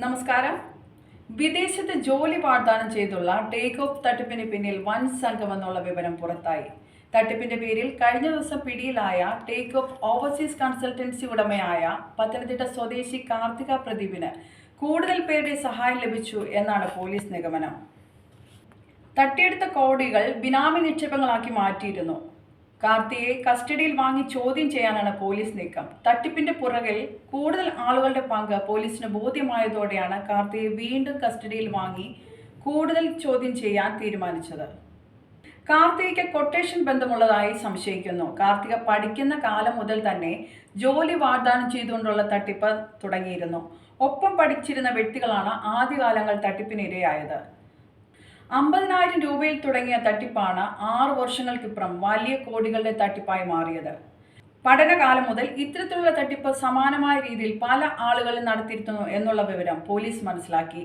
നമസ്കാരം. വിദേശത്ത് ജോലി വാഗ്ദാനം ചെയ്തുള്ള ടേക്ക് ഓഫ് തട്ടിപ്പിന് പിന്നിൽ വൻ സംഘമെന്നുള്ള വിവരം പുറത്തായി. തട്ടിപ്പിന്റെ പേരിൽ കഴിഞ്ഞ ദിവസം പിടിയിലായ ടേക്ക് ഓഫ് ഓവർസീസ് കൺസൾട്ടൻസി ഉടമയായ പത്തനംതിട്ട സ്വദേശി കാർത്തിക പ്രദീപിന് കൂടുതൽ പേരുടെ സഹായം ലഭിച്ചു എന്നാണ് പോലീസ് നിഗമനം. തട്ടിയെടുത്ത കോടികൾ ബിനാമി നിക്ഷേപങ്ങളാക്കി മാറ്റിയിരുന്നു. കാർത്തിയെ കസ്റ്റഡിയിൽ വാങ്ങി ചോദ്യം ചെയ്യാനാണ് പോലീസ് നീക്കം. തട്ടിപ്പിന്റെ പുറകിൽ കൂടുതൽ ആളുകളുടെ പങ്ക് പോലീസിന് ബോധ്യമായതോടെയാണ് കാർത്തിയെ വീണ്ടും കസ്റ്റഡിയിൽ വാങ്ങി കൂടുതൽ ചോദ്യം ചെയ്യാൻ തീരുമാനിച്ചത്. കാർത്തികയ്ക്ക് കൊട്ടേഷൻ ബന്ധമുള്ളതായി സംശയിക്കുന്നു. കാർത്തിക പഠിക്കുന്ന കാലം മുതൽ തന്നെ ജോലി വാഗ്ദാനം ചെയ്തുകൊണ്ടുള്ള തട്ടിപ്പ് തുടങ്ങിയിരുന്നു. ഒപ്പം പഠിച്ചിരുന്ന വ്യക്തികളാണ് ആദ്യകാലങ്ങൾ തട്ടിപ്പിനിരയായത്. അമ്പതിനായിരം രൂപയിൽ തുടങ്ങിയ തട്ടിപ്പാണ് ആറു വർഷങ്ങൾക്കിപ്പുറം വലിയ കോടികളുടെ തട്ടിപ്പായി മാറിയത്. പഠനകാലം മുതൽ ഇത്തരത്തിലുള്ള തട്ടിപ്പ് സമാനമായ രീതിയിൽ പല ആളുകളും നടത്തിയിരുന്നു എന്നുള്ള വിവരം പോലീസ് മനസ്സിലാക്കി.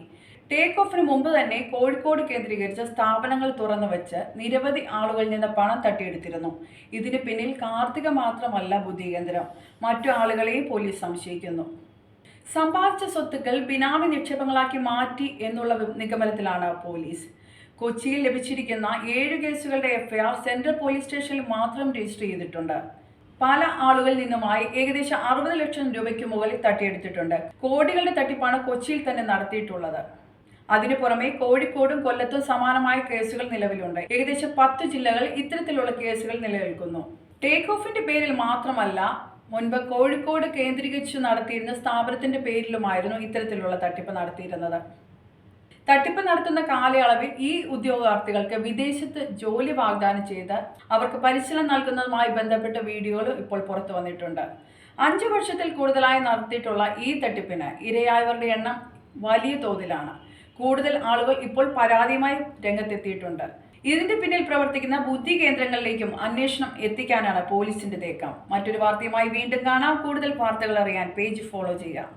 ടേക്ക് ഓഫിന് മുമ്പ് തന്നെ കോഴിക്കോട് കേന്ദ്രീകരിച്ച സ്ഥാപനങ്ങൾ തുറന്നു വെച്ച് നിരവധി ആളുകളിൽ നിന്ന് പണം തട്ടിയെടുത്തിരുന്നു. ഇതിന് പിന്നിൽ കാർത്തിക മാത്രമല്ല ബുദ്ധികേന്ദ്രം. മറ്റു ആളുകളെയും പോലീസ് സംശയിക്കുന്നു. സമ്പാദിച്ച സ്വത്തുക്കൾ ബിനാമി നിക്ഷേപങ്ങളാക്കി മാറ്റി എന്നുള്ള നിഗമനത്തിലാണ് പോലീസ്. കൊച്ചിയിൽ ലഭിച്ചിരിക്കുന്ന ഏഴ് കേസുകളുടെ എഫ്ഐആർ സെൻട്രൽ പോലീസ് സ്റ്റേഷനിൽ മാത്രം രജിസ്റ്റർ ചെയ്തിട്ടുണ്ട്. പല ആളുകളിൽ നിന്നുമായി ഏകദേശം അറുപത് ലക്ഷം രൂപയ്ക്ക് മുകളിൽ തട്ടിയെടുത്തിട്ടുണ്ട്. കോടികളുടെ തട്ടിപ്പാണ് കൊച്ചിയിൽ തന്നെ നടത്തിയിട്ടുള്ളത്. അതിനു പുറമെ കോഴിക്കോടും കൊല്ലത്തും സമാനമായ കേസുകൾ നിലവിലുണ്ട്. ഏകദേശം പത്ത് ജില്ലകൾ ഇത്തരത്തിലുള്ള കേസുകൾ നിലനിൽക്കുന്നു. ടേക്ക് ഓഫിന്റെ പേരിൽ മാത്രമല്ല മുൻപ് കോഴിക്കോട് കേന്ദ്രീകരിച്ച് നടത്തിയിരുന്ന സ്ഥാപനത്തിന്റെ പേരിലുമായിരുന്നു ഇത്തരത്തിലുള്ള തട്ടിപ്പ് നടത്തിയിരുന്നത്. തട്ടിപ്പ് നടത്തുന്ന കാലയളവിൽ ഈ ഉദ്യോഗാർത്ഥികൾക്ക് വിദേശത്ത് ജോലി വാഗ്ദാനം ചെയ്ത് അവർക്ക് പരിശീലനം നൽകുന്നതുമായി ബന്ധപ്പെട്ട വീഡിയോകൾ ഇപ്പോൾ പുറത്തു വന്നിട്ടുണ്ട്. അഞ്ചു വർഷത്തിൽ കൂടുതലായി നടത്തിയിട്ടുള്ള ഈ തട്ടിപ്പിന് ഇരയായവരുടെ എണ്ണം വലിയ തോതിലാണ്. കൂടുതൽ ആളുകൾ ഇപ്പോൾ പരാതിയുമായി രംഗത്തെത്തിയിട്ടുണ്ട്. ഇതിന്റെ പിന്നിൽ പ്രവർത്തിക്കുന്ന ബുദ്ധി കേന്ദ്രങ്ങളിലേക്കും അന്വേഷണം എത്തിക്കാനാണ് പോലീസിന്റെ തേക്കം മറ്റൊരു വാർത്തയുമായി വീണ്ടും കാണാം. കൂടുതൽ വാർത്തകൾ അറിയാൻ പേജ് ഫോളോ ചെയ്യാം.